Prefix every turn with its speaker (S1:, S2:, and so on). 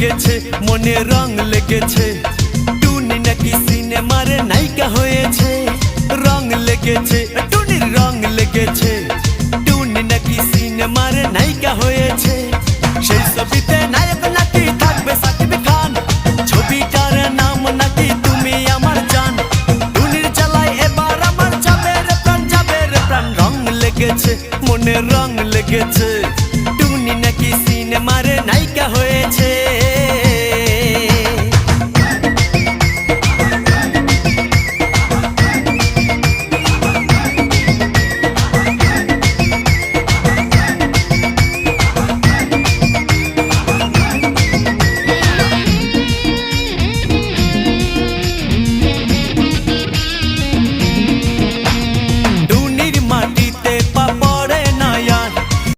S1: লেগেছে, মনে রং লেগেছে। টুনি নাকি সিনেমার নায়িকা হয়েছে। রং লেগেছে, টুনির রং লেগেছে। টুনি নাকি সিনেমার নায়িকা হয়েছে। সেই ছবিতে নায়ক নাকি থাকবে সাকিব খান। ছবিটার নাম নাকি তুমি আমার জান। টুনির চালায় এবার আমার যাবে রে প্রাণ যাবে রে প্রাণ। রং লেগেছে, মনে রং লেগেছে। টুনি নাকি সিনেমার